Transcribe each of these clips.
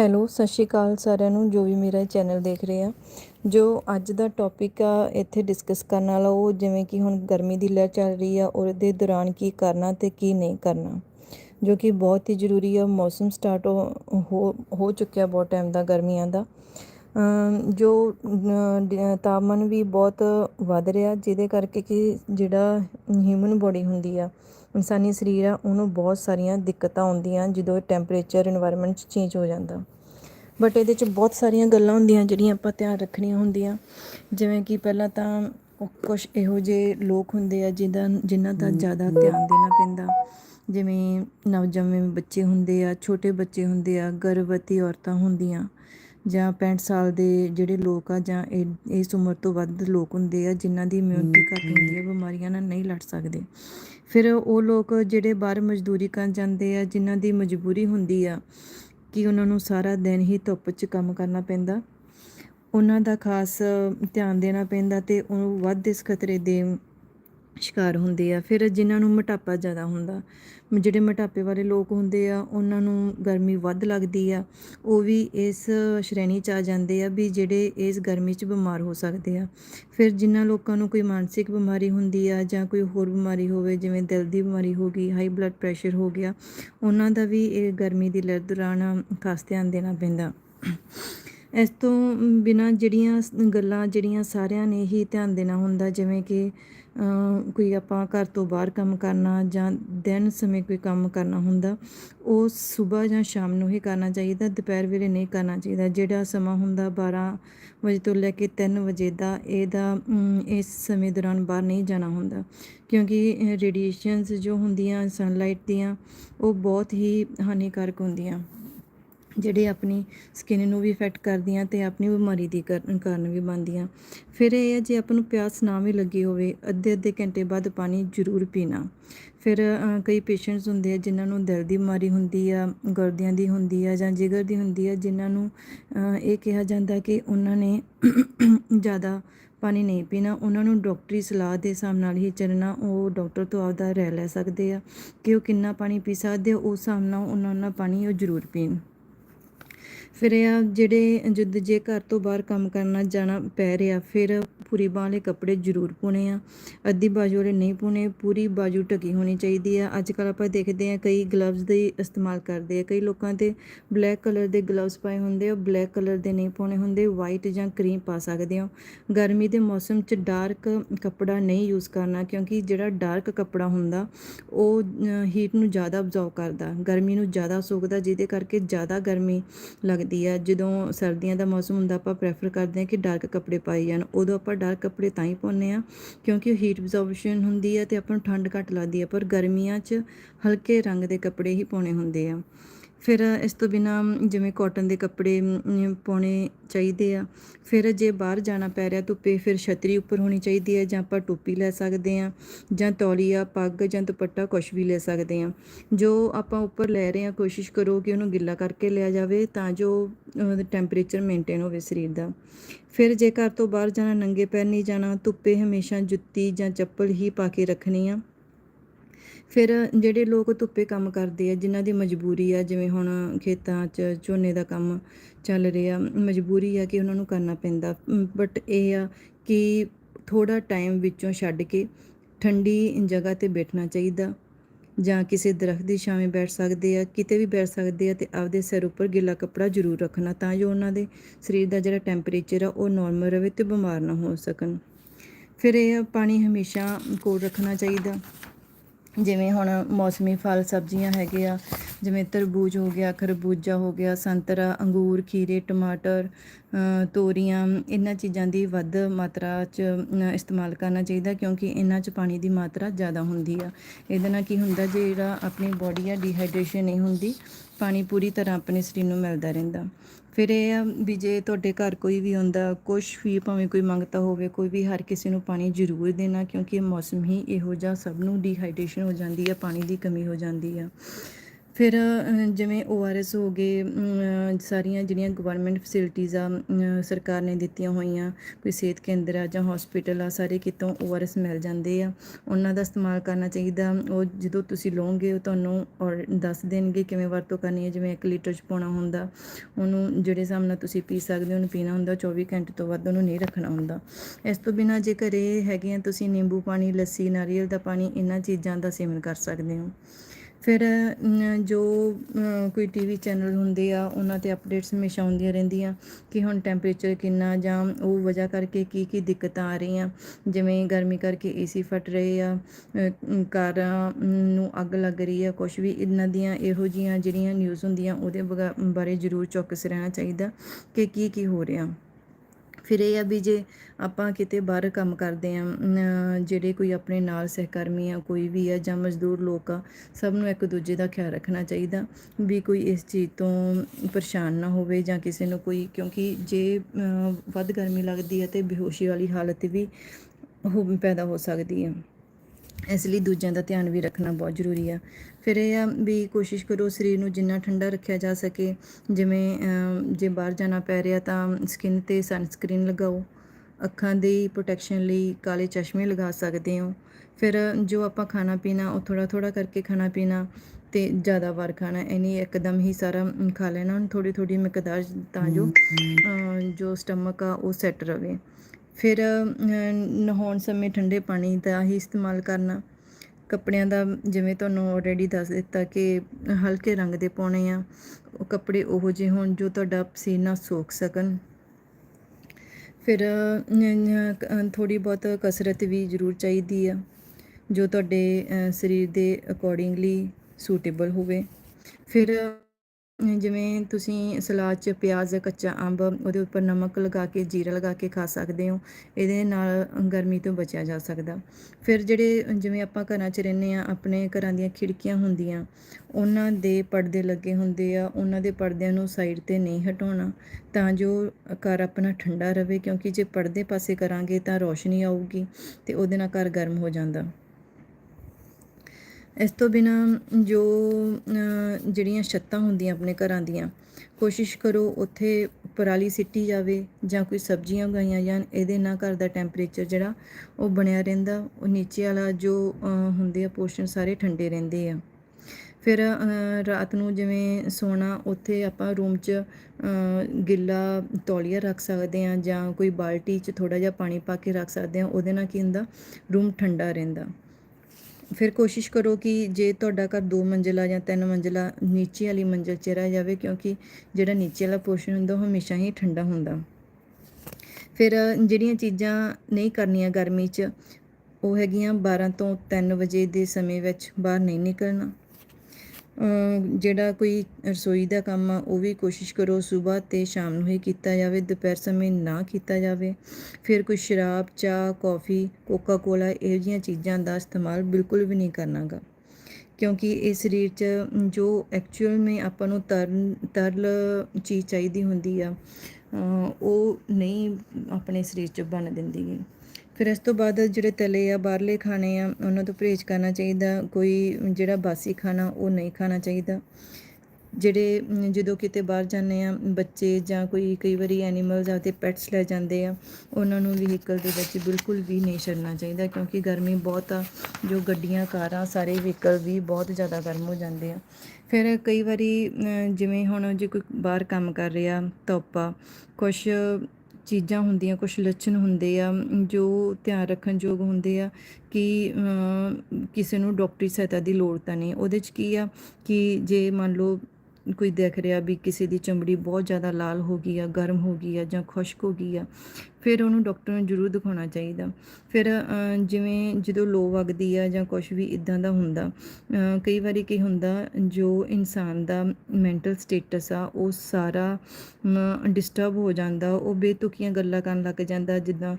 Hello, ਸਤਿ ਸ਼੍ਰੀ ਅਕਾਲ ਸਾਰਿਆਂ ਨੂੰ, ਜੋ ਵੀ ਮੇਰਾ ਚੈਨਲ ਦੇਖ ਰਹੇ ਆ। ਜੋ ਅੱਜ ਦਾ ਟੌਪਿਕ ਆ, ਇੱਥੇ ਡਿਸਕਸ ਕਰਨ ਵਾਲਾ ਉਹ ਜਿਵੇਂ ਕਿ ਹੁਣ ਗਰਮੀ ਦੀ ਲਹਿਰ ਚੱਲ ਰਹੀ ਆ, ਉਹਦੇ ਦੌਰਾਨ ਕੀ ਕਰਨਾ ਤੇ ਕੀ ਨਹੀਂ ਕਰਨਾ। ਜੋ ਕਿ ਬਹੁਤ ਹੀ ਜ਼ਰੂਰੀ ਆ, ਮੌਸਮ ਸਟਾਰਟ ਹੋ ਹੋ ਚੁੱਕਿਆ ਬਹੁਤ ਟਾਈਮ ਦਾ ਗਰਮੀਆਂ ਦਾ। ਜੋ ਤਾਪਮਾਨ ਵੀ ਬਹੁਤ ਵੱਧ ਰਿਹਾ, ਜਿਹਦੇ ਕਰਕੇ ਕਿ ਜਿਹੜਾ ਹਿਊਮਨ ਬੋਡੀ ਹੁੰਦੀ ਆ ਇਨਸਾਨੀ ਸਰੀਰ ਆ, ਉਹਨੂੰ ਬਹੁਤ ਸਾਰੀਆਂ ਦਿੱਕਤਾਂ ਆਉਂਦੀਆਂ ਜਦੋਂ ਟੈਂਪਰੇਚਰ এনवायरमेंट ਚੇਂਜ ਹੋ ਜਾਂਦਾ। ਬਟ ਇਹਦੇ ਚ ਬਹੁਤ ਸਾਰੀਆਂ ਗੱਲਾਂ ਹੁੰਦੀਆਂ ਜਿਹੜੀਆਂ ਆਪਾਂ ਧਿਆਨ ਰੱਖਣੀਆਂ ਹੁੰਦੀਆਂ। ਜਿਵੇਂ ਕਿ ਪਹਿਲਾਂ ਤਾਂ ਕੁਝ ਇਹੋ ਜਿਹੇ ਲੋਕ ਹੁੰਦੇ ਆ ਜਿਹਦਾ, ਜਿਨ੍ਹਾਂ ਦਾ ਜ਼ਿਆਦਾ ਧਿਆਨ ਦੇਣਾ ਪੈਂਦਾ। ਜਿਵੇਂ ਨਵਜੰਮੇ ਬੱਚੇ ਹੁੰਦੇ ਆ, ਛੋਟੇ ਬੱਚੇ ਹੁੰਦੇ ਆ, ਗਰਭਵਤੀ ਔਰਤਾਂ ਹੁੰਦੀਆਂ। ਜਾਂ 65 ਸਾਲ ਦੇ ਜਿਹੜੇ ਲੋਕ ਆ ਜਾਂ ਇਸ ਉਮਰ ਤੋਂ ਵੱਧ ਲੋਕ ਹੁੰਦੇ ਆ, ਜਿਨ੍ਹਾਂ ਦੀ ਇਮਿਊਨਿਟੀ ਘੱਟ ਹੁੰਦੀ ਆ, ਬਿਮਾਰੀਆਂ ਨਾਲ ਨਹੀਂ ਲੜ ਸਕਦੇ। ਫਿਰ ਉਹ ਲੋਕ ਜਿਹੜੇ ਬਾਹਰ ਮਜ਼ਦੂਰੀ ਕਰਨ ਜਾਂਦੇ ਆ, ਜਿਨ੍ਹਾਂ ਦੀ ਮਜਬੂਰੀ ਹੁੰਦੀ ਆ ਕਿ ਉਹਨਾਂ ਨੂੰ ਸਾਰਾ ਦਿਨ ਹੀ ਧੁੱਪ 'ਚ ਕੰਮ ਕਰਨਾ ਪੈਂਦਾ, ਉਹਨਾਂ ਦਾ ਖਾਸ ਧਿਆਨ ਦੇਣਾ ਪੈਂਦਾ ਤੇ ਉਹ ਵੱਧ ਇਸ ਖਤਰੇ ਦੇ ਸ਼ਿਕਾਰ ਹੁੰਦੇ ਆ, ਫਿਰ ਜਿਨ੍ਹਾਂ ਨੂੰ ਮੋਟਾਪਾ ਜ਼ਿਆਦਾ ਹੁੰਦਾ ਜਿਹੜੇ ਮੋਟਾਪੇ ਵਾਲੇ ਲੋਕ ਹੁੰਦੇ ਆ, ਉਹਨਾਂ ਨੂੰ ਗਰਮੀ ਵੱਧ ਲੱਗਦੀ ਆ, ਉਹ ਵੀ ਇਸ ਸ਼੍ਰੇਣੀ 'ਚ ਆ ਜਾਂਦੇ ਆ ਵੀ ਜਿਹੜੇ ਇਸ ਗਰਮੀ 'ਚ ਬਿਮਾਰ ਹੋ ਸਕਦੇ ਆ। ਫਿਰ ਜਿਨ੍ਹਾਂ ਲੋਕਾਂ ਨੂੰ ਕੋਈ ਮਾਨਸਿਕ ਬਿਮਾਰੀ ਹੁੰਦੀ ਆ ਜਾਂ ਕੋਈ ਹੋਰ ਬਿਮਾਰੀ ਹੋਵੇ, ਜਿਵੇਂ ਦਿਲ ਦੀ ਬਿਮਾਰੀ ਹੋ ਗਈ, ਹਾਈ ਬਲੱਡ ਪ੍ਰੈਸ਼ਰ ਹੋ ਗਿਆ, ਉਹਨਾਂ ਦਾ ਵੀ ਇਹ ਗਰਮੀ ਦੀ ਲਹਿਰ ਦੌਰਾਨ ਖਾਸ ਧਿਆਨ ਦੇਣਾ ਪੈਂਦਾ। ਇਸ ਤੋਂ ਬਿਨਾਂ ਜਿਹੜੀਆਂ ਗੱਲਾਂ ਜਿਹੜੀਆਂ ਸਾਰਿਆਂ ਨੇ ਹੀ ਧਿਆਨ ਦੇਣਾ ਹੁੰਦਾ, ਜਿਵੇਂ ਕਿ ਕੋਈ ਆਪਾਂ ਘਰ ਤੋਂ ਬਾਹਰ ਕੰਮ ਕਰਨਾ ਜਾਂ ਦਿਨ ਸਮੇਂ ਕੋਈ ਕੰਮ ਕਰਨਾ ਹੁੰਦਾ, ਉਹ ਸਵੇਰ ਜਾਂ ਸ਼ਾਮ ਨੂੰ ਹੀ ਕਰਨਾ ਚਾਹੀਦਾ, ਦੁਪਹਿਰ ਵੇਲੇ ਨਹੀਂ ਕਰਨਾ ਚਾਹੀਦਾ। ਜਿਹੜਾ ਸਮਾਂ ਹੁੰਦਾ 12 ਵਜੇ ਤੋਂ ਲੈ ਕੇ 3 ਵਜੇ ਦਾ, ਇਹਦਾ ਇਸ ਸਮੇਂ ਦੌਰਾਨ ਬਾਹਰ ਨਹੀਂ ਜਾਣਾ ਹੁੰਦਾ। ਕਿਉਂਕਿ ਰੇਡੀਏਸ਼ਨਸ ਜੋ ਹੁੰਦੀਆਂ ਸਨਲਾਈਟ ਦੀਆਂ, ਉਹ ਬਹੁਤ ਹੀ ਹਾਨੀਕਾਰਕ ਹੁੰਦੀਆਂ। ਜਿਹੜੇ ਆਪਣੀ ਸਕਿਨ ਨੂੰ ਵੀ ਇਫੈਕਟ ਕਰਦੀਆਂ ਤੇ ਆਪਣੀ ਬਿਮਾਰੀ ਦੀ ਕਰ- ਕਾਰਨ ਵੀ ਬਣਦੀਆਂ। ਫਿਰ ਇਹ ਹੈ ਜੇ ਆਪਾਂ ਨੂੰ ਪਿਆਸ ਨਾ ਵੀ ਲੱਗੀ ਹੋਵੇ, ਅੱਧੇ ਅੱਧੇ ਘੰਟੇ ਬਾਅਦ ਪਾਣੀ ਜ਼ਰੂਰ ਪੀਣਾ। ਫਿਰ ਕਈ ਪੇਸ਼ੈਂਟਸ ਹੁੰਦੇ ਆ ਜਿਨ੍ਹਾਂ ਨੂੰ ਦਿਲ ਦੀ ਬਿਮਾਰੀ ਹੁੰਦੀ ਆ, ਗੁਰਦਿਆਂ ਦੀ ਹੁੰਦੀ ਆ ਜਾਂ ਜਿਗਰ ਦੀ ਹੁੰਦੀ ਆ, ਜਿਨ੍ਹਾਂ ਨੂੰ ਇਹ ਕਿਹਾ ਜਾਂਦਾ ਕਿ ਉਹਨਾਂ ਨੇ ਜ਼ਿਆਦਾ ਪਾਣੀ ਨਹੀਂ ਪੀਣਾ। ਉਹਨਾਂ ਨੂੰ ਡਾਕਟਰੀ ਸਲਾਹ ਦੇ ਹਿਸਾਬ ਨਾਲ ਹੀ ਚੱਲਣਾ, ਉਹ ਡਾਕਟਰ ਤੋਂ ਆਪਦਾ ਰਹਿ ਲੈ ਸਕਦੇ ਆ ਕਿ ਉਹ ਕਿੰਨਾ ਪਾਣੀ ਪੀ ਸਕਦੇ ਆ, ਉਸ ਹਿਸਾਬ ਨਾਲ ਉਹਨਾਂ ਨਾਲ ਪਾਣੀ ਉਹ ਜ਼ਰੂਰ ਪੀਣ। ਫਿਰ ਇਹ ਆ ਜਿਹੜੇ ਜਦ ਜੇ ਘਰ ਤੋਂ ਬਾਹਰ ਕੰਮ ਕਰਨਾ ਜਾਣਾ ਪੈ ਰਿਹਾ, ਫਿਰ ਪੂਰੀ ਬਾਂਹ ਵਾਲੇ ਕੱਪੜੇ ਜ਼ਰੂਰ ਪਾਉਣੇ ਆ, ਅੱਧੀ ਬਾਜੂ ਵਾਲੇ ਨਹੀਂ ਪਾਉਣੇ ਪੂਰੀ ਬਾਜੂ ਢਕੀ ਹੋਣੀ ਚਾਹੀਦੀ ਆ। ਅੱਜ ਕੱਲ ਆਪਾਂ ਦੇਖਦੇ ਆ ਕਈ ਗਲਵਜ਼ ਦੇ ਇਸਤੇਮਾਲ ਕਰਦੇ ਆ, ਕਈ ਲੋਕਾਂ ਤੇ ਬਲੈਕ ਕਲਰ ਦੇ ਗਲਵਜ਼ ਪਾਏ ਹੁੰਦੇ ਆ ਬਲੈਕ ਕਲਰ ਦੇ ਨਹੀਂ ਪਾਉਣੇ ਹੁੰਦੇ ਵਾਈਟ ਜਾਂ ਕਰੀਮ ਪਾ ਸਕਦੇ ਹੋ ਗਰਮੀ ਦੇ ਮੌਸਮ 'ਚ ਡਾਰਕ ਕੱਪੜਾ ਨਹੀਂ ਯੂਜ਼ ਕਰਨਾ, ਕਿਉਂਕਿ ਜਿਹੜਾ ਡਾਰਕ ਕੱਪੜਾ ਹੁੰਦਾ, ਉਹ ਹੀਟ ਨੂੰ ਜ਼ਿਆਦਾ ਅਬਜ਼ੌਰਬ ਕਰਦਾ, ਗਰਮੀ ਨੂੰ ਜ਼ਿਆਦਾ ਸੋਖਦਾ, ਜਿਹਦੇ ਕਰਕੇ ਜ਼ਿਆਦਾ ਗਰਮੀ ਲੱਗ ਲੱਗਦੀ ਆ, ਜਦੋਂ ਸਰਦੀਆਂ ਦਾ ਮੌਸਮ ਹੁੰਦਾ, ਆਪਾਂ ਪ੍ਰੈਫਰ ਕਰਦੇ ਹਾਂ ਕਿ ਡਾਰਕ ਕੱਪੜੇ ਪਾਏ ਜਾਣ। ਉਦੋਂ ਆਪਾਂ ਡਾਰਕ ਕੱਪੜੇ ਤਾਂ ਹੀ ਪਾਉਂਦੇ ਆ ਕਿਉਂਕਿ ਉਹ ਹੀਟ ਅਬਜ਼ੌਰਪਸ਼ਨ ਹੁੰਦੀ ਆ ਤੇ ਆਪਾਂ ਨੂੰ ਠੰਡ ਘੱਟ ਲੱਗਦੀ ਆ, ਪਰ ਗਰਮੀਆਂ 'ਚ ਹਲਕੇ ਰੰਗ ਦੇ ਕੱਪੜੇ ਹੀ ਪਾਉਣੇ ਹੁੰਦੇ ਆ। ਫਿਰ ਇਸ ਤੋਂ ਬਿਨਾ ਜਿਵੇਂ ਕਾਟਨ ਦੇ ਕੱਪੜੇ ਪਾਉਣੇ ਚਾਹੀਦੇ ਆ। ਫਿਰ ਜੇ ਬਾਹਰ ਜਾਣਾ ਪੈ ਰਿਹਾ ਧੁੱਪੇ, ਫਿਰ ਛਤਰੀ ਉੱਪਰ ਹੋਣੀ ਚਾਹੀਦੀ ਹੈ ਜਾਂ ਆਪਾਂ ਟੋਪੀ ਲੈ ਸਕਦੇ ਆ ਜਾਂ ਤੌਲੀਆ, ਪੱਗ ਜਾਂ ਦੁਪੱਟਾ ਕੁਛ ਵੀ ਲੈ ਸਕਦੇ ਆ ਜੋ ਆਪਾਂ ਉੱਪਰ ਲੈ ਰਹੇ ਆ ਕੋਸ਼ਿਸ਼ ਕਰੋ ਕਿ ਉਹਨੂੰ ਗਿੱਲਾ ਕਰਕੇ ਲਿਆ ਜਾਵੇ ਤਾਂ ਜੋ ਟੈਂਪਰੇਚਰ ਮੇਨਟੇਨ ਹੋਵੇ ਸਰੀਰ ਦਾ। ਫਿਰ ਜੇ ਘਰ ਤੋਂ ਬਾਹਰ ਜਾਣਾ, ਨੰਗੇ ਪੈਰ ਨਹੀਂ ਜਾਣਾ, ਧੁੱਪੇ ਹਮੇਸ਼ਾ ਜੁੱਤੀ ਜਾਂ ਚੱਪਲ ਹੀ ਪਾ ਕੇ ਰੱਖਣੀ ਆ। ਫਿਰ ਜਿਹੜੇ ਲੋਕ ਧੁੱਪੇ ਕੰਮ ਕਰਦੇ ਆ ਜਿਨ੍ਹਾਂ ਦੀ ਮਜਬੂਰੀ ਆ ਜਿਵੇਂ ਹੁਣ ਖੇਤਾਂ 'ਚ ਝੋਨੇ ਦਾ ਕੰਮ ਚੱਲ ਰਿਹਾ ਮਜਬੂਰੀ ਆ ਕਿ ਉਹਨਾਂ ਨੂੰ ਕਰਨਾ ਪੈਂਦਾ। ਬਟ ਇਹ ਆ ਕਿ ਥੋੜਾ ਟਾਈਮ ਵਿੱਚੋਂ ਛੱਡ ਕੇ ਠੰਡੀ ਜਗ੍ਹਾ ਤੇ ਬੈਠਣਾ ਚਾਹੀਦਾ ਜਾਂ ਕਿਸੇ ਦਰਖਤ ਦੀ ਛਾਵੇਂ ਬੈਠ ਸਕਦੇ ਆ ਕਿਤੇ ਵੀ ਬੈਠ ਸਕਦੇ ਆ ਤੇ ਆਪਦੇ ਸਿਰ ਉੱਪਰ ਗਿੱਲਾ ਕੱਪੜਾ ਜ਼ਰੂਰ ਰੱਖਣਾ ਤਾਂ ਜੋ ਉਹਨਾਂ ਦੇ ਸਰੀਰ ਦਾ ਜਿਹੜਾ ਟੈਂਪਰੇਚਰ ਆ ਉਹ ਨਾਰਮਲ ਰਵੇ ਤੇ ਬਿਮਾਰ ਨਾ ਹੋ ਸਕਣ। ਫਿਰ ਇਹ ਆ, ਪਾਣੀ ਹਮੇਸ਼ਾ ਕੋਲ ਰੱਖਣਾ ਚਾਹੀਦਾ। ਜਿਵੇਂ ਹੁਣ ਮੌਸਮੀ ਫਲ ਸਬਜ਼ੀਆਂ ਹੈਗੇ ਆ, ਜਿਵੇਂ ਤਰਬੂਜ ਹੋ ਗਿਆ, ਖਰਬੂਜਾ ਹੋ ਗਿਆ, ਸੰਤਰਾ, ਅੰਗੂਰ, ਖੀਰੇ, ਟਮਾਟਰ ਤੋਰੀਆਂ, ਇਹਨਾਂ ਚੀਜ਼ਾਂ ਦੀ ਵੱਧ ਮਾਤਰਾ 'ਚ ਇਸਤੇਮਾਲ ਕਰਨਾ ਚਾਹੀਦਾ ਕਿਉਂਕਿ ਇਹਨਾਂ 'ਚ ਪਾਣੀ ਦੀ ਮਾਤਰਾ ਜ਼ਿਆਦਾ ਹੁੰਦੀ ਆ। ਇਹਦੇ ਨਾਲ ਕੀ ਹੁੰਦਾ, ਜਿਹੜਾ ਆਪਣੀ ਬੋਡੀ ਆ ਡੀਹਾਈਡਰੇਸ਼ਨ ਨਹੀਂ ਹੁੰਦੀ, ਪਾਣੀ ਪੂਰੀ ਤਰ੍ਹਾਂ ਆਪਣੇ ਸਰੀਰ ਨੂੰ ਮਿਲਦਾ ਰਹਿੰਦਾ। ਫਿਰ ਇਹ ਆ ਵੀ ਜੇ ਤੁਹਾਡੇ ਘਰ ਕੋਈ ਵੀ ਆਉਂਦਾ, ਕੁਛ ਵੀ ਭਾਵੇਂ ਕੋਈ ਮੰਗਤਾ ਹੋਵੇ, ਕੋਈ ਵੀ ਹਰ ਕਿਸੇ ਨੂੰ ਪਾਣੀ ਜ਼ਰੂਰ ਦੇਣਾ ਕਿਉਂਕਿ ਇਹ ਮੌਸਮ ਹੀ ਇਹੋ ਜਿਹਾ ਸਭ ਨੂੰ ਡੀਹਾਈਡਰੇਸ਼ਨ ਹੋ ਜਾਂਦੀ ਹੈ ਪਾਣੀ ਦੀ ਕਮੀ ਹੋ ਜਾਂਦੀ ਆ। ਫਿਰ ਅ, ਜਿਵੇਂ ORS ਹੋ ਗਏ ਸਾਰੀਆਂ ਜਿਹੜੀਆਂ ਗਵਰਨਮੈਂਟ ਫੈਸਿਲਿਟੀਜ਼ ਆ ਸਰਕਾਰ ਨੇ ਦਿੱਤੀਆਂ ਹੋਈਆਂ ਕੋਈ ਸਿਹਤ ਕੇਂਦਰ ਆ ਜਾਂ ਹਸਪੀਟਲ ਆ ਸਾਰੇ ਕਿਤੋਂ ORS ਮਿਲ ਜਾਂਦੇ ਆ। ਉਹਨਾਂ ਦਾ ਇਸਤੇਮਾਲ ਕਰਨਾ ਚਾਹੀਦਾ। ਉਹ ਜਦੋਂ ਤੁਸੀਂ ਲਓਗੇ ਉਹ ਤੁਹਾਨੂੰ ਔਰ ਦੱਸ ਦੇਣਗੇ ਕਿਵੇਂ ਵਰਤੋਂ ਕਰਨੀ ਹੈ ਜਿਵੇਂ 1 ਲੀਟਰ ਚ ਪਾਉਣਾ ਹੁੰਦਾ ਉਹਨੂੰ ਜਿਹੜੇ ਹਿਸਾਬ ਨਾਲ ਤੁਸੀਂ ਪੀ ਸਕਦੇ ਹੋ ਉਹਨੂੰ ਪੀਣਾ ਹੁੰਦਾ 24 ਘੰਟੇ ਤੋਂ ਵੱਧ ਉਹਨੂੰ ਨਹੀਂ ਰੱਖਣਾ ਹੁੰਦਾ। ਇਸ ਤੋਂ ਬਿਨਾਂ ਜੇ ਘਰੇ ਹੈਗੇ ਆ ਤੁਸੀਂ ਨਿੰਬੂ ਪਾਣੀ ਲੱਸੀ ਨਾਰੀਅਲ ਦਾ ਪਾਣੀ ਇਹਨਾਂ ਚੀਜ਼ਾਂ ਦਾ ਸੇਵਨ ਕਰ ਸਕਦੇ ਹੋ। ਫਿਰ ਜੋ ਅਮ, ਕੋਈ ਟੀਵੀ ਚੈਨਲ ਹੁੰਦੇ ਆ ਉਹਨਾਂ ਤੇ ਅਪਡੇਟਸ ਹਮੇਸ਼ਾ ਆਉਂਦੀਆਂ ਰਹਿੰਦੀਆਂ ਕਿ ਹੁਣ ਟੈਂਪਰੇਚਰ ਕਿੰਨਾ ਜਾਂ ਉਹ ਵਜ੍ਹਾ ਕਰਕੇ ਕੀ ਕੀ ਦਿੱਕਤਾਂ ਆ ਰਹੀਆਂ। ਜਿਵੇਂ ਗਰਮੀ ਕਰਕੇ ਏਸੀ ਫਟ ਰਹੇ ਆ ਕਾਰਾਂ ਨੂੰ ਅੱਗ ਲੱਗ ਰਹੀ ਆ ਕੁਝ ਵੀ ਇਹਨਾਂ ਦੀਆਂ ਇਹੋ ਜੀਆਂ ਜਿਹੜੀਆਂ ਨਿਊਜ਼ ਹੁੰਦੀਆਂ ਉਹਦੇ ਬਗਾ- ਬਾਰੇ ਜ਼ਰੂਰ ਚੌਕਸ ਰਹਿਣਾ ਚਾਹੀਦਾ ਕਿ ਕੀ ਕੀ ਹੋ ਰਿਹਾ। ਫਿਰ ਇਹ ਆ ਵੀ ਜੇ ਆਪਾਂ ਕਿਤੇ ਬਾਹਰ ਕੰਮ ਕਰਦੇ ਆ ਜਿਹੜੇ ਕੋਈ ਆਪਣੇ ਨਾਲ ਸਹਿਕਰਮੀ ਆ, ਕੋਈ ਵੀ ਆ ਜਾਂ ਮਜ਼ਦੂਰ ਲੋਕ ਆ, ਸਭ ਨੂੰ ਇੱਕ ਦੂਜੇ ਦਾ ਖਿਆਲ ਰੱਖਣਾ ਚਾਹੀਦਾ ਵੀ ਕੋਈ ਇਸ ਚੀਜ਼ ਤੋਂ ਪਰੇਸ਼ਾਨ ਨਾ ਹੋਵੇ ਜਾਂ ਕਿਸੇ ਨੂੰ ਕੋਈ, ਕਿਉਂਕਿ ਜੇ ਵੱਧ ਗਰਮੀ ਲੱਗਦੀ ਹੈ ਤੇ ਬੇਹੋਸ਼ੀ ਵਾਲੀ ਹਾਲਤ ਵੀ ਹੋ, ਪੈਦਾ ਹੋ ਸਕਦੀ ਹੈ। ਇਸ ਲਈ ਦੂਜਿਆਂ ਦਾ ਧਿਆਨ ਵੀ ਰੱਖਣਾ ਬਹੁਤ ਜ਼ਰੂਰੀ ਆ। ਫਿਰ ਇਹ ਆ ਵੀ ਕੋਸ਼ਿਸ਼ ਕਰੋ ਸਰੀਰ ਨੂੰ ਜਿੰਨਾ ਠੰਡਾ ਰੱਖਿਆ ਜਾ ਸਕੇ। ਜਿਵੇਂ ਜੇ ਬਾਹਰ ਜਾਣਾ ਪੈ ਰਿਹਾ ਤਾਂ ਸਕਿਨ ਤੇ ਸਨਸਕ੍ਰੀਨ ਲਗਾਓ। ਅੱਖਾਂ ਦੀ ਪ੍ਰੋਟੈਕਸ਼ਨ ਲਈ ਕਾਲੇ ਚਸ਼ਮੇ ਲਗਾ ਸਕਦੇ ਹੋ। ਫਿਰ ਜੋ ਆਪਾਂ ਖਾਣਾ ਪੀਣਾ ਉਹ ਥੋੜਾ ਥੋੜਾ ਕਰਕੇ ਖਾਣਾ ਪੀਣਾ ਤੇ ਜ਼ਿਆਦਾ ਵਾਰ ਖਾਣਾ ਐਨੀ ਇੱਕਦਮ ਹੀ ਸਾਰਾ ਖਾ ਲੈਣਾ। ਥੋੜੀ ਥੋੜੀ ਮਿਕਦਾਰ ਤਾਂ ਜੋ ਜੋ ਸਟਮਕ ਆ ਉਹ ਸੈੱਟ ਰਵੇ। ਫਿਰ ਨਹਾਉਣ ਸਮੇਂ ਠੰਡੇ ਪਾਣੀ ਦਾ ਹੀ ਇਸਤੇਮਾਲ ਕਰਨਾ। ਕੱਪੜਿਆਂ ਦਾ, ਜਿਵੇਂ ਤੁਹਾਨੂੰ ਆਲਰੇਡੀ ਦੱਸ ਦਿੱਤਾ ਕਿ ਹਲਕੇ ਰੰਗ ਦੇ ਪਾਉਣੇ ਆ, ਉਹ ਕੱਪੜੇ ਉਹੋ ਜਿਹੇ ਹੋਣ ਜੋ ਤੁਹਾਡਾ ਪਸੀਨਾ ਸੋਖ ਸਕਣ। ਫਿਰ ਥੋੜੀ ਬਹੁਤ ਕਸਰਤ ਵੀ ਜ਼ਰੂਰ ਚਾਹੀਦੀ ਆ, ਜੋ ਤੁਹਾਡੇ ਸਰੀਰ ਦੇ ਅਕੋਰਡਿੰਗਲੀ ਸੂਟੇਬਲ ਹੋਵੇ। ਫਿਰ ਜਿਵੇਂ ਤੁਸੀਂ ਸਲਾਦ 'ਚ ਪਿਆਜ਼, ਕੱਚਾ ਅੰਬ, ਉਹਦੇ ਉੱਪਰ ਨਮਕ ਲਗਾ ਕੇ, ਜੀਰਾ ਲਗਾ ਕੇ ਖਾ ਸਕਦੇ ਹੋ। ਇਹਦੇ ਨਾਲ ਗਰਮੀ ਤੋਂ ਬਚਿਆ ਜਾ ਸਕਦਾ। ਫਿਰ ਜਿਹੜੇ ਜਿਵੇਂ ਆਪਾਂ ਘਰਾਂ 'ਚ ਰਹਿੰਦੇ ਆ ਆਪਣੇ ਘਰਾਂ ਦੀਆਂ ਖਿੜਕੀਆਂ ਹੁੰਦੀਆਂ, ਉਹਨਾਂ ਦੇ ਪਰਦੇ ਲੱਗੇ ਹੁੰਦੇ ਆ। ਉਹਨਾਂ ਦੇ ਪਰਦਿਆਂ ਨੂੰ ਸਾਈਡ ਤੇ ਨਹੀਂ ਹਟਾਉਣਾ, ਤਾਂ ਜੋ ਘਰ ਆਪਣਾ ਠੰਡਾ ਰਵੇ ਕਿਉਂਕਿ ਜੇ ਪਰਦੇ ਪਾਸੇ ਕਰਾਂਗੇ ਤਾਂ ਰੋਸ਼ਨੀ ਆਊਗੀ ਤੇ ਉਹਦੇ ਨਾਲ ਘਰ ਗਰਮ ਹੋ ਜਾਂਦਾ। ਇਸ ਤੋਂ ਬਿਨਾ ਜੋ ਜਿਹੜੀਆਂ ਛੱਤਾਂ ਹੁੰਦੀਆਂ ਆਪਣੇ ਘਰਾਂ ਦੀਆਂ, ਕੋਸ਼ਿਸ਼ ਕਰੋ ਉੱਥੇ ਪਰਾਲੀ ਸਿੱਟੀ ਜਾਵੇ ਜਾਂ ਕੋਈ ਸਬਜ਼ੀਆਂ ਉਗਾਈਆਂ ਜਾਣ, ਇਹਦੇ ਨਾਲ ਘਰ ਦਾ ਟੈਂਪਰੇਚਰ ਜਿਹੜਾ ਉਹ ਬਣਿਆ ਰਹਿੰਦਾ, ਉਹ ਨੀਚੇ ਵਾਲਾ ਜੋ ਹੁੰਦੇ ਆ ਪੋਰਸ਼ਨ ਸਾਰੇ ਠੰਡੇ ਰਹਿੰਦੇ ਆ। ਫਿਰ ਰਾਤ ਨੂੰ ਜਿਵੇਂ ਸੋਣਾ, ਉੱਥੇ ਆਪਾਂ ਰੂਮ 'ਚ ਗਿੱਲਾ ਤੌਲੀਆ ਰੱਖ ਸਕਦੇ ਆ ਜਾਂ ਕੋਈ ਬਾਲਟੀ 'ਚ ਥੋੜਾ ਜਿਹਾ ਪਾਣੀ ਪਾ ਕੇ ਰੱਖ ਸਕਦੇ ਆ ਉਹਦੇ ਨਾਲ ਕੀ ਹੁੰਦਾ ਰੂਮ ਠੰਡਾ ਰਹਿੰਦਾ। ਫਿਰ ਕੋਸ਼ਿਸ਼ ਕਰੋ ਕਿ ਜੇ ਤੁਹਾਡਾ ਘਰ ਦੋ ਮੰਜ਼ਿਲਾ ਜਾਂ ਤਿੰਨ ਮੰਜ਼ਿਲਾ ਨੀਚੇ ਵਾਲੀ ਮੰਜ਼ਿਲ 'ਚ ਰਹਿ ਜਾਵੇ, ਕਿਉਂਕਿ ਜਿਹੜਾ ਨੀਚੇ ਵਾਲਾ ਪੋਰਸ਼ਨ ਹੁੰਦਾ, ਉਹ ਹਮੇਸ਼ਾ ਹੀ ਠੰਡਾ ਹੁੰਦਾ। ਫਿਰ ਜਿਹੜੀਆਂ ਚੀਜ਼ਾਂ ਨਹੀਂ ਕਰਨੀਆਂ ਗਰਮੀ 'ਚ, ਉਹ ਹੈਗੀਆਂ 12 ਤੋਂ 3 ਵਜੇ ਦੇ ਸਮੇਂ ਵਿੱਚ ਬਾਹਰ ਨਹੀਂ ਨਿਕਲਣਾ। ਜਿਹੜਾ ਕੋਈ ਰਸੋਈ ਦਾ ਕੰਮ ਆ, ਉਹ ਵੀ ਕੋਸ਼ਿਸ਼ ਕਰੋ ਸਵੇਰ ਤੇ ਸ਼ਾਮ ਨੂੰ ਹੀ ਕੀਤਾ ਜਾਵੇ, ਦੁਪਹਿਰ ਸਮੇਂ ਨਾ ਕੀਤਾ ਜਾਵੇ। ਫਿਰ ਕੋਈ ਸ਼ਰਾਬ, ਚਾਹ, ਕੌਫੀ ਕੋਕਾ ਕੋਲਾ ਇਹੋ ਜਿਹੀਆਂ ਚੀਜ਼ਾਂ ਦਾ ਇਸਤੇਮਾਲ ਬਿਲਕੁਲ ਵੀ ਨਹੀਂ ਕਰਨਾਗਾ। ਕਿਉਂਕਿ ਇਹ ਸਰੀਰ 'ਚ ਜੋ ਐਕਚੁਅਲ ਮੇ ਆਪਾਂ ਨੂੰ ਤਰਲ ਤਰਲ ਚੀਜ਼ ਚਾਹੀਦੀ ਹੁੰਦੀ ਆ ਉਹ ਨਹੀਂ ਆਪਣੇ ਸਰੀਰ 'ਚ ਬਣ ਦਿੰਦੀ ਗੀ। ਫਿਰ ਇਸ ਤੋਂ ਬਾਅਦ ਜਿਹੜੇ ਤਲੇ ਆ, ਬਾਹਰਲੇ ਖਾਣੇ ਆ, ਉਹਨਾਂ ਤੋਂ ਪਰਹੇਜ਼ ਕਰਨਾ ਚਾਹੀਦਾ। ਕੋਈ ਜਿਹੜਾ ਬਾਸੀ ਖਾਣਾ, ਉਹ ਨਹੀਂ ਖਾਣਾ ਚਾਹੀਦਾ। ਜਿਹੜੇ ਜਦੋਂ ਕਿਤੇ ਬਾਹਰ ਜਾਂਦੇ ਆ, ਬੱਚੇ ਜਾਂ ਕੋਈ, ਕਈ ਵਾਰੀ ਐਨੀਮਲਸ ਆ ਤੇ ਪੈਟਸ ਲੈ ਜਾਂਦੇ ਆ, ਉਹਨਾਂ ਨੂੰ ਵਹੀਕਲ ਦੇ ਵਿੱਚ ਬਿਲਕੁਲ ਵੀ ਨਹੀਂ ਛੱਡਣਾ ਚਾਹੀਦਾ, ਕਿਉਂਕਿ ਗਰਮੀ ਬਹੁਤ ਆ। ਜੋ ਗੱਡੀਆਂ, ਕਾਰਾਂ, ਸਾਰੇ ਵਹੀਕਲ ਵੀ ਬਹੁਤ ਜ਼ਿਆਦਾ ਗਰਮ ਹੋ ਜਾਂਦੇ ਆ। ਫਿਰ ਕਈ ਵਾਰੀ ਜਿਵੇਂ ਹੁਣ ਜੇ ਕੋਈ ਬਾਹਰ ਕੰਮ ਕਰ ਰਿਹਾ ਧੁੱਪ ਆ ਕੁਛ ਚੀਜ਼ਾਂ ਹੁੰਦੀਆਂ ਕੁਝ ਲੱਛਣ ਹੁੰਦੇ ਆ, ਜੋ ਧਿਆਨ ਰੱਖਣ ਯੋਗ ਹੁੰਦੇ ਆ ਕਿ ਕਿਸੇ ਨੂੰ ਡਾਕਟਰੀ ਸਹਾਇਤਾ ਦੀ ਲੋੜ ਤਾਂ ਨਹੀਂ। ਉਹਦੇ 'ਚ ਕੀ ਆ ਕਿ ਜੇ ਮੰਨ ਲਓ ਕੋਈ ਦੇਖ ਰਿਹਾ ਵੀ ਕਿਸੇ ਦੀ ਚਮੜੀ ਬਹੁਤ ਜ਼ਿਆਦਾ ਲਾਲ ਹੋ ਗਈ ਆ, ਗਰਮ ਹੋ ਗਈ ਆ ਜਾਂ ਖੁਸ਼ਕ ਹੋ ਗਈ ਆ ਫਿਰ ਉਹਨੂੰ ਡਾਕਟਰ ਨੂੰ ਜ਼ਰੂਰ ਦਿਖਾਉਣਾ ਚਾਹੀਦਾ। ਫਿਰ ਜਿਵੇਂ ਜਦੋਂ ਲੋ ਵਗਦੀ ਆ ਜਾਂ ਕੁਝ ਵੀ ਇਦਾਂ ਦਾ ਹੁੰਦਾ ਕਈ ਵਾਰੀ ਕੀ ਹੁੰਦਾ ਜੋ ਇਨਸਾਨ ਦਾ ਮੈਂਟਲ ਸਟੇਟਸ ਆ ਉਹ ਸਾਰਾ ਡਿਸਟਰਬ ਹੋ ਜਾਂਦਾ ਉਹ ਬੇਤੁਕੀਆਂ ਗੱਲਾਂ ਕਰਨ ਲੱਗ ਜਾਂਦਾ ਜਿੱਦਾਂ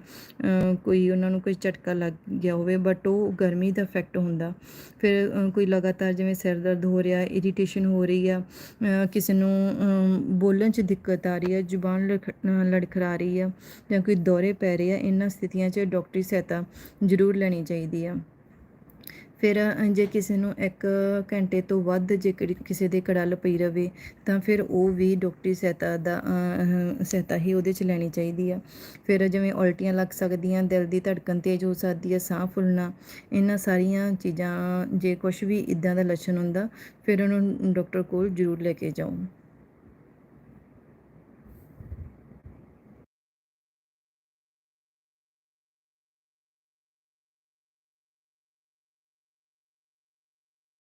ਕੋਈ ਉਹਨਾਂ ਨੂੰ ਕੋਈ ਝਟਕਾ ਲੱਗ ਗਿਆ ਹੋਵੇ ਬਟ ਉਹ ਗਰਮੀ ਦਾ ਇਫੈਕਟ ਹੁੰਦਾ। ਫਿਰ ਕੋਈ ਲਗਾਤਾਰ ਜਿਵੇਂ ਸਿਰ ਦਰਦ ਹੋ ਰਿਹਾ ਇਰੀਟੇਸ਼ਨ ਹੋ ਰਹੀ ਆ ਕਿਸੇ ਨੂੰ ਬੋਲਣ 'ਚ ਦਿੱਕਤ ਆ ਰਹੀ ਹੈ ਜ਼ੁਬਾਨ ਲੜਖ- ਅ, ਲੜਖੜਾ ਰਹੀ ਆ ਜਾਂ ਕੋਈ ਦੌਰੇ ਪੈ ਰਹੇ ਆ, ਇਹਨਾਂ ਸਥਿਤੀਆਂ 'ਚ ਡਾਕਟਰੀ ਸਹਾਇਤਾ ਜ਼ਰੂਰ ਲੈਣੀ ਚਾਹੀਦੀ ਆ। ਫਿਰ ਜੇ ਕਿਸੇ ਨੂੰ ਇੱਕ ਘੰਟੇ ਤੋਂ ਵੱਧ ਜੇ ਕਿਸੇ ਦੇ ਕੜਲ ਪਈ ਰਵੇ, ਤਾਂ ਫਿਰ ਉਹ ਵੀ ਡਾਕਟਰੀ ਸਹਾਇਤਾ ਦਾ ਸਹਾਇਤਾ ਹੀ ਉਹਦੇ 'ਚ ਲੈਣੀ ਚਾਹੀਦੀ ਆ। ਫਿਰ ਜਿਵੇਂ ਉਲਟੀਆਂ ਲੱਗ ਸਕਦੀਆਂ, ਦਿਲ ਦੀ ਧੜਕਨ ਤੇਜ਼ ਹੋ ਸਕਦੀ ਆ, ਸਾਹ ਫੁੱਲਣਾ, ਇਹਨਾਂ ਸਾਰੀਆਂ ਚੀਜ਼ਾਂ, ਜੇ ਕੁਝ ਵੀ ਇਦਾਂ ਦਾ ਲੱਛਣ ਹੁੰਦਾ, ਫਿਰ ਉਹਨੂੰ ਡਾਕਟਰ ਕੋਲ ਜ਼ਰੂਰ ਲੈ ਕੇ ਜਾਓ।